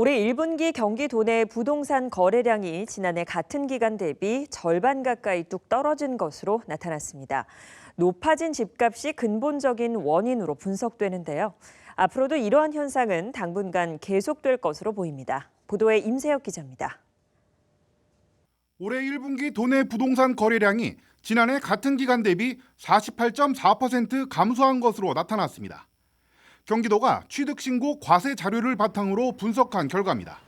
올해 1분기 경기 도 내 부동산 거래량이 지난해 같은 기간 대비 절반 가까이 뚝 떨어진 것으로 나타났습니다. 높아진 집값이 근본적인 원인으로 분석되는데요. 앞으로도 이러한 현상은 당분간 계속될 것으로 보입니다. 보도에 임세혁 기자입니다. 올해 1분기 도내 부동산 거래량이 지난해 같은 기간 대비 48.4% 감소한 것으로 나타났습니다. 경기도가 취득 신고 과세 자료를 바탕으로 분석한 결과입니다.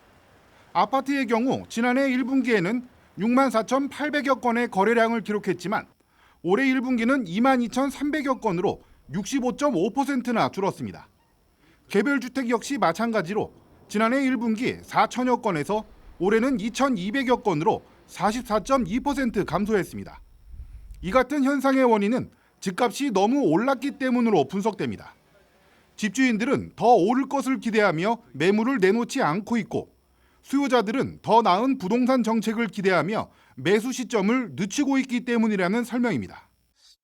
아파트의 경우 지난해 1분기에는 6만 4,800여 건의 거래량을 기록했지만 올해 1분기는 2만 2,300여 건으로 65.5%나 줄었습니다. 개별 주택 역시 마찬가지로 지난해 1분기 4천여 건에서 올해는 2,200여 건으로 44.2% 감소했습니다. 이 같은 현상의 원인은 집값이 너무 올랐기 때문으로 분석됩니다. 집주인들은 더 오를 것을 기대하며 매물을 내놓지 않고 있고 수요자들은 더 나은 부동산 정책을 기대하며 매수 시점을 늦추고 있기 때문이라는 설명입니다.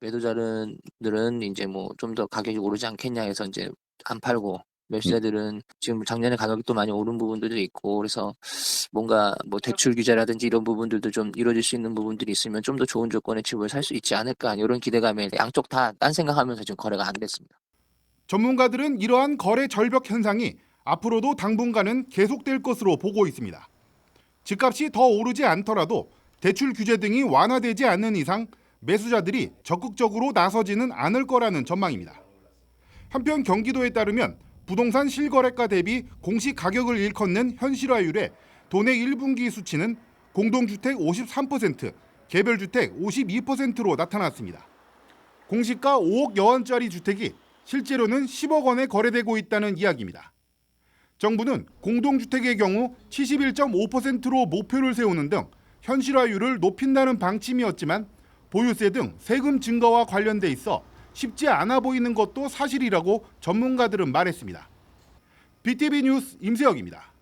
매도자들은 이제 뭐 좀 더 가격이 오르지 않겠냐 해서 이제 안 팔고 매수자들은 지금 작년에 가격이 또 많이 오른 부분들도 있고 그래서 뭔가 뭐 대출 규제라든지 이런 부분들도 좀 이루어질 수 있는 부분들이 있으면 좀 더 좋은 조건의 집을 살 수 있지 않을까 이런 기대감에 양쪽 다 딴 생각하면서 지금 거래가 안 됐습니다. 전문가들은 이러한 거래 절벽 현상이 앞으로도 당분간은 계속될 것으로 보고 있습니다. 집값이 더 오르지 않더라도 대출 규제 등이 완화되지 않는 이상 매수자들이 적극적으로 나서지는 않을 거라는 전망입니다. 한편 경기도에 따르면 부동산 실거래가 대비 공시 가격을 일컫는 현실화율의 도내 1분기 수치는 공동주택 53%, 개별주택 52%로 나타났습니다. 공시가 5억 여원짜리 주택이 실제로는 10억 원에 거래되고 있다는 이야기입니다. 정부는 공동주택의 경우 71.5%로 목표를 세우는 등 현실화율을 높인다는 방침이었지만 보유세 등 세금 증가와 관련돼 있어 쉽지 않아 보이는 것도 사실이라고 전문가들은 말했습니다. BTV 뉴스 임세혁입니다.